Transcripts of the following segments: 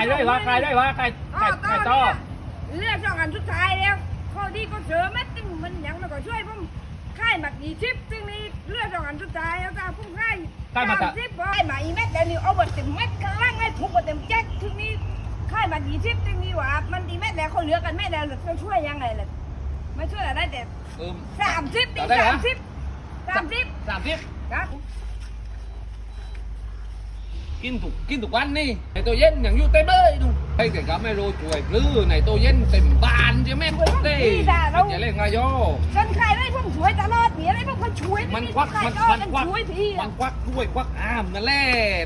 ายด้วยว่าใครด้วยว่าใครใครใครต่อเลือกช่องอันสุดท้ายแล้วข้อดีก็เสริมแม่ตึงมันยังไม่ก็ช่วยผมค่ายหมักยี่ชิปซึ่งนี่เลือกช่องอันสุดท้ายแล้วก็พุ่งค่ายค่ายหมักอะชิปค่ายหมักอีเม็ดเดี๋ยวนี้เอาบทเต็มเม็ดข้างล่างให้ทุกบทเต็มแจ็คทึงนี้ค่ายหมักยี่ชิปซึ่งนี่ว่ามันดีเม็ดแล้วเขาเหลือกันเม็ดแล้วจะช่วยยังไงล่ะไม่ช่วยอะไรแต่เออสามสิบตีได้เหรอสามสิบสามสิบสามสิบครับ กินถูกกินถูกวันนี่ในตัวเย็นอย่างอยู่เต็มเลยดูให้แต่ก็ไม่รู้ช่วยปลื้อในตัวเย็นเต็มบานใช่ไหมปุ๊บเต้อย่าเล่นงายโยจนใครได้ผมช่วยตลอดมีอะไรผมก็ช่วยมันควักใครมันก็มันควักช่วยทีมันควักด้วยควักอ้ามนั่นแหละ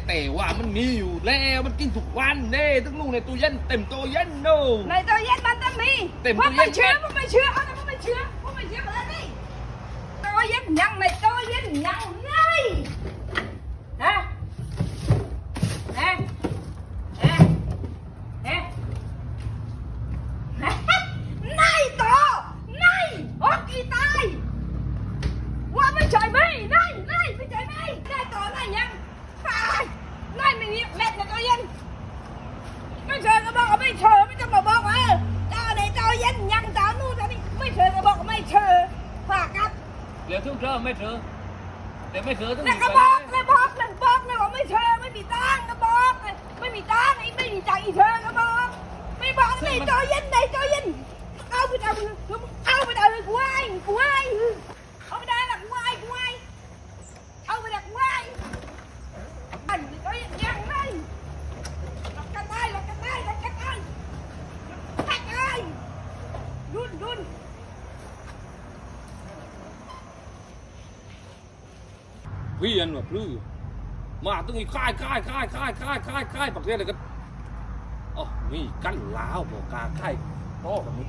แต่ว่ามันมีอยู่แล้วมันกินทุกวันเน่ทั้งลูกในตู้เย็นเต็มตู้เย็นโน่ในตัวเย็นมันต้องมีเต็มผมตู้เย็ไม่นเชื่อผมไม่เชื่อเอาแต่ผมไม่เชื่อผมไม่เชื่ออะไรนี่ตัวเย็นยังในตัวเย็นยังไงนะนะนะนะนายต่อนายโอ้กีตาย ว่าไม่ใช่ไหมนายนายไม่ใช่ไหมนายต่อนายยังตายนายไม่มีเม็ดในตัวเย็น ไม่เชิญก็บอกว่าไม่เชิญไม่ต้องมาบอกว่าเจ้าไหนเจ้าเย็นยังเจ้านู่นเจ้านี่ไม่เชิญก็บอกว่าไม่เชิญฝากครับเดี๋ยวทุกเรื่องไม่เถอะแต่ไม่เถอะต้องแล้วก็บอกเลยบอกเลยบอกเลยว่าไม่เชิญไม่มีตังค์ก็บอกเลยไม่มีตังค์ไอ้ไม่มีตังค์อีเชิญก็บอกไม่บอกไหนเจ้าเย็นไหนเจ้าเย็น เวียนแบบลื้อมาต้องอีค่ายค่ายค่ายค่ายค่ายค่ายค่ายปักเรียนเลยก็อ๋อมีกั้นล้าวบอกกาค่ายพ่อแบบนี้